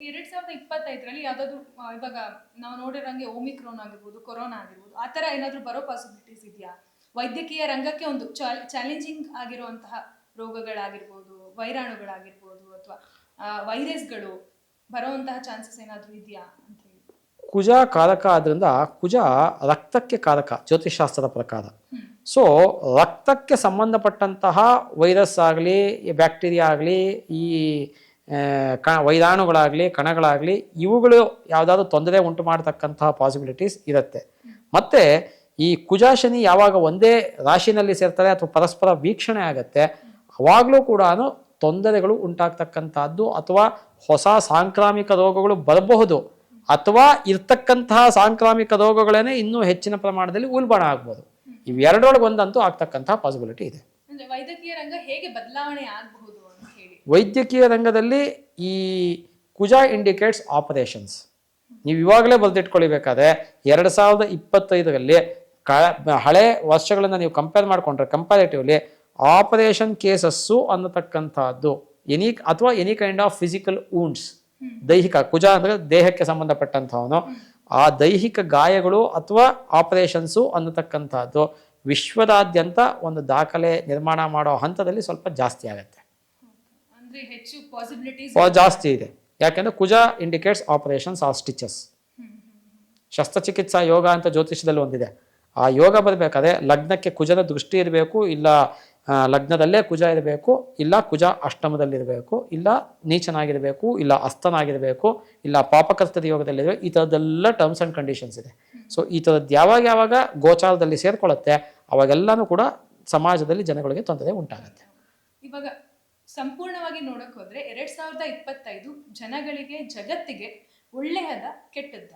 ಎರಡ್ ಸಾವಿರದ ಇಪ್ಪತ್ತೈದರಲ್ಲಿ ಯಾವ್ದಾದ್ರು ಆ, ಇವಾಗ ನಾವು ನೋಡಿರಂಗೆ ಓಮಿಕ್ರೋನ್ ಆಗಿರ್ಬೋದು ಕೊರೋನಾ ಆಗಿರ್ಬೋದು ಆ ತರ ಏನಾದರೂ ಬರೋ ಪಾಸಿಬಿಲಿಟೀಸ್ ಇದೆಯಾ? ವೈದ್ಯಕೀಯ ರಂಗಕ್ಕೆ ಒಂದು ಚಾಲೆಂಜಿಂಗ್ ಆಗಿರುವಂತಹ ರೋಗಗಳಾಗಿರ್ಬೋದು ವೈರಾಣುಗಳಾಗಿರ್ಬೋದು ಅಥವಾ ವೈರಸ್ಗಳು ಬರೋವಂತಹ ಚಾನ್ಸಸ್ ಏನಾದರೂ ಇದೆಯಾ ಅಂತ ಹೇಳಿ. ಕುಜ ಕಾರಕ ಆದ್ರಿಂದ ಕುಜ ರಕ್ತಕ್ಕೆ ಕಾರಕ ಜ್ಯೋತಿಷಾಸ್ತ್ರದ ಪ್ರಕಾರ. ಸೊ ರಕ್ತಕ್ಕೆ ಸಂಬಂಧಪಟ್ಟಂತಹ ವೈರಸ್ ಆಗಲಿ ಬ್ಯಾಕ್ಟೀರಿಯಾ ಆಗಲಿ ಈ ಕ ವೈರಾಣುಗಳಾಗಲಿ, ಕಣಗಳಾಗಲಿ, ಇವುಗಳು ಯಾವುದಾದ್ರೂ ತೊಂದರೆ ಉಂಟು ಮಾಡತಕ್ಕಂತಹ ಪಾಸಿಬಿಲಿಟೀಸ್ ಇರುತ್ತೆ. ಮತ್ತೆ ಈ ಕುಜಾಶನಿ ಯಾವಾಗ ಒಂದೇ ರಾಶಿನಲ್ಲಿ ಸೇರ್ತಾರೆ ಅಥವಾ ಪರಸ್ಪರ ವೀಕ್ಷಣೆ ಆಗುತ್ತೆ, ಅವಾಗಲೂ ಕೂಡ ತೊಂದರೆಗಳು ಉಂಟಾಗ್ತಕ್ಕಂಥದ್ದು ಅಥವಾ ಹೊಸ ಸಾಂಕ್ರಾಮಿಕ ರೋಗಗಳು ಬರಬಹುದು ಅಥವಾ ಇರ್ತಕ್ಕಂತಹ ಸಾಂಕ್ರಾಮಿಕ ರೋಗಗಳೇನೆ ಇನ್ನೂ ಹೆಚ್ಚಿನ ಪ್ರಮಾಣದಲ್ಲಿ ಉಲ್ಬಣ ಆಗ್ಬೋದು. ಇವೆರಡರೊಳಗೆ ಒಂದಂತೂ ಆಗ್ತಕ್ಕಂತಹ ಪಾಸಿಬಿಲಿಟಿ ಇದೆ ವೈದ್ಯಕೀಯ ರಂಗ ಹೇಗೆ ಬದಲಾವಣೆ ಆಗಬಹುದು? ವೈದ್ಯಕೀಯ ರಂಗದಲ್ಲಿ ಈ ಕುಜ ಇಂಡಿಕೇಟ್ಸ್ ಆಪರೇಷನ್ಸ್. ನೀವು ಇವಾಗಲೇ ಬರೆದಿಟ್ಕೊಳ್ಬೇಕಾದ್ರೆ ಎರಡು ಸಾವಿರದ ಇಪ್ಪತ್ತೈದರಲ್ಲಿ ಕ ಹಳೆ ವರ್ಷಗಳನ್ನು ನೀವು ಕಂಪೇರ್ ಮಾಡಿಕೊಂಡ್ರೆ ಕಂಪ್ಯಾರಿಟಿವ್ಲಿ ಆಪರೇಷನ್ ಕೇಸಸ್ಸು ಅನ್ನತಕ್ಕಂಥದ್ದು. ಎನಿ ಅಥವಾ any kind of physical wounds ದೈಹಿಕ ಕುಜ ಅಂದರೆ ದೇಹಕ್ಕೆ ಸಂಬಂಧಪಟ್ಟಂಥವನು. ಆ ದೈಹಿಕ ಗಾಯಗಳು ಅಥವಾ ಆಪರೇಷನ್ಸು ಅನ್ನತಕ್ಕಂಥದ್ದು. ವಿಶ್ವದಾದ್ಯಂತ ಒಂದು ದಾಖಲೆ ನಿರ್ಮಾಣ ಮಾಡೋ ಹಂತದಲ್ಲಿ ಸ್ವಲ್ಪ ಜಾಸ್ತಿ ಆಗುತ್ತೆ ಅಂದ್ರೆ ಹೆಚ್ಚು ಪಾಸಿಬಿಲಿಟೀಸ್ ಆ, ಜಾಸ್ತಿ ಇದೆ. ಯಾಕೆಂದ್ರೆ Kuja indicates operations or stitches ಶಸ್ತ್ರಚಿಕಿತ್ಸಾ ಯೋಗ ಅಂತ ಜ್ಯೋತಿಷ್ಯದಲ್ಲಿ ಒಂದಿದೆ. ಆ ಯೋಗ ಬರಬೇಕಾದ್ರೆ ಲಗ್ನಕ್ಕೆ ಕುಜದ ದೃಷ್ಟಿ ಇರಬೇಕು ಇಲ್ಲ ಲಗ್ನದಲ್ಲೇ ಕುಜ ಇರಬೇಕು ಇಲ್ಲ ಕುಜ ಅಷ್ಟಮದಲ್ಲಿರಬೇಕು ಇಲ್ಲ ನೀಚನಾಗಿರಬೇಕು ಇಲ್ಲ ಅಸ್ತನಾಗಿರಬೇಕು ಇಲ್ಲ ಪಾಪಕರ್ತದ ಯೋಗದಲ್ಲಿರಬೇಕು ಈ ಥರದ್ದೆಲ್ಲ ಟರ್ಮ್ಸ್ ಆ್ಯಂಡ್ ಕಂಡೀಷನ್ಸ್ ಇದೆ. ಸೊ ಈ ಥರದ್ದು ಯಾವಾಗ ಯಾವಾಗ ಗೋಚಾರದಲ್ಲಿ ಸೇರ್ಕೊಳ್ಳುತ್ತೆ ಅವಾಗೆಲ್ಲನೂ ಕೂಡ ಸಮಾಜದಲ್ಲಿ ಜನಗಳಿಗೆ ತೊಂದರೆ ಉಂಟಾಗುತ್ತೆ. ಇವಾಗ ಸಂಪೂರ್ಣವಾಗಿ ನೋಡಕ್ ಹೋದ್ರೆ ಎರಡ್ ಸಾವಿರದ ಇಪ್ಪತ್ತೈದು ಜನಗಳಿಗೆ ಜಗತ್ತಿಗೆ ಒಳ್ಳೆಯದ ಕೆಟ್ಟದ್ದ?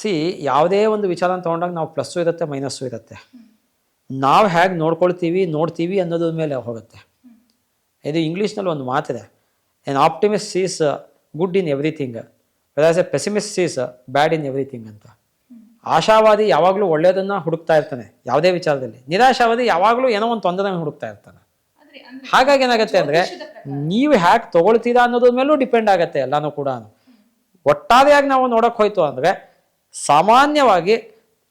ಸಿ ಯಾವುದೇ ಒಂದು ವಿಚಾರ ತಗೊಂಡಾಗ ನಾವು ಪ್ಲಸ್ಸು ಇರುತ್ತೆ ಮೈನಸ್ಸು ಇರುತ್ತೆ. ನಾವು ಹೇಗೆ ನೋಡ್ಕೊಳ್ತೀವಿ ನೋಡ್ತೀವಿ ಅನ್ನೋದ್ರ ಮೇಲೆ ಹೋಗುತ್ತೆ. ಇದು ಇಂಗ್ಲೀಷ್ನಲ್ಲಿ ಒಂದು ಮಾತಿದೆ. An optimist sees good in everything as a pessimist sees bad in everything ಅಂತ. ಆಶಾವಾದಿ ಯಾವಾಗಲೂ ಒಳ್ಳೆಯದನ್ನು ಹುಡುಕ್ತಾ ಇರ್ತಾನೆ ಯಾವುದೇ ವಿಚಾರದಲ್ಲಿ. ನಿರಾಶಾವಾದಿ ಯಾವಾಗಲೂ ಏನೋ ಒಂದು ತೊಂದರೆ ಹುಡುಕ್ತಾ ಇರ್ತಾನೆ. ಹಾಗಾಗಿ ಏನಾಗುತ್ತೆ ಅಂದ್ರೆ ನೀವು ಹ್ಯಾಕ್ ತಗೊಳ್ತೀರಾ ಅನ್ನೋದ್ರ ಮೇಲೂ ಡಿಪೆಂಡ್ ಆಗುತ್ತೆ ಎಲ್ಲಾನು ಕೂಡ. ಒಟ್ಟಾರೆಯಾಗಿ ನಾವು ನೋಡಕ್ ಹೋಯ್ತು ಅಂದ್ರೆ ಸಾಮಾನ್ಯವಾಗಿ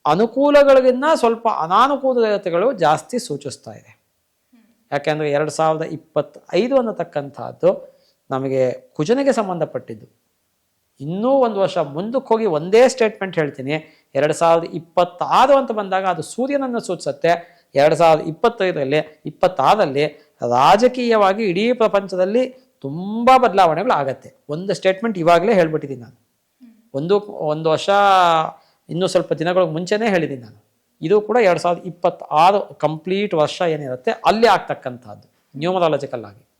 ಅನುಕೂಲಗಳಿಗಿನ್ನ ಸ್ವಲ್ಪ ಅನಾನುಕೂಲತೆಗಳು ಜಾಸ್ತಿ ಸೂಚಿಸ್ತಾ ಇದೆ. ಯಾಕೆಂದ್ರೆ ಎರಡು ಸಾವಿರದ ಇಪ್ಪತ್ತೈದು ಅನ್ನತಕ್ಕಂಥದ್ದು ನಮಗೆ ಕುಜನಿಗೆ ಸಂಬಂಧಪಟ್ಟಿದ್ದು. ಇನ್ನೂ ಒಂದು ವರ್ಷ ಮುಂದಕ್ಕೆ ಹೋಗಿ ಒಂದೇ ಸ್ಟೇಟ್ಮೆಂಟ್ ಹೇಳ್ತೀನಿ. ಎರಡು ಸಾವಿರದ ಇಪ್ಪತ್ತಾರು ಅಂತ ಬಂದಾಗ ಅದು ಸೂರ್ಯನನ್ನು ಸೂಚಿಸುತ್ತೆ ಎರಡು ಸಾವಿರದ ಇಪ್ಪತ್ತೈದರಲ್ಲಿ ಇಪ್ಪತ್ತಾರಲ್ಲಿ ರಾಜಕೀಯವಾಗಿ ಇಡೀ ಪ್ರಪಂಚದಲ್ಲಿ ತುಂಬ ಬದಲಾವಣೆಗಳು ಆಗತ್ತೆ. ಒಂದು ಸ್ಟೇಟ್ಮೆಂಟ್ ಇವಾಗಲೇ ಹೇಳ್ಬಿಟ್ಟಿದ್ದೀನಿ ನಾನು. ಒಂದು ಒಂದು ವರ್ಷ, ಇನ್ನೂ ಸ್ವಲ್ಪ ದಿನಗಳ ಮುಂಚೆನೇ ಹೇಳಿದ್ದೀನಿ ನಾನು. ಇದು ಕೂಡ ಎರಡು ಸಾವಿರದ ಇಪ್ಪತ್ತಾರು ಕಂಪ್ಲೀಟ್ ವರ್ಷ ಏನಿರುತ್ತೆ, ಅಲ್ಲಿ ಆಗ್ತಕ್ಕಂಥದ್ದು ನ್ಯೂಮರಾಲಜಿಕಲ್ ಆಗಿ.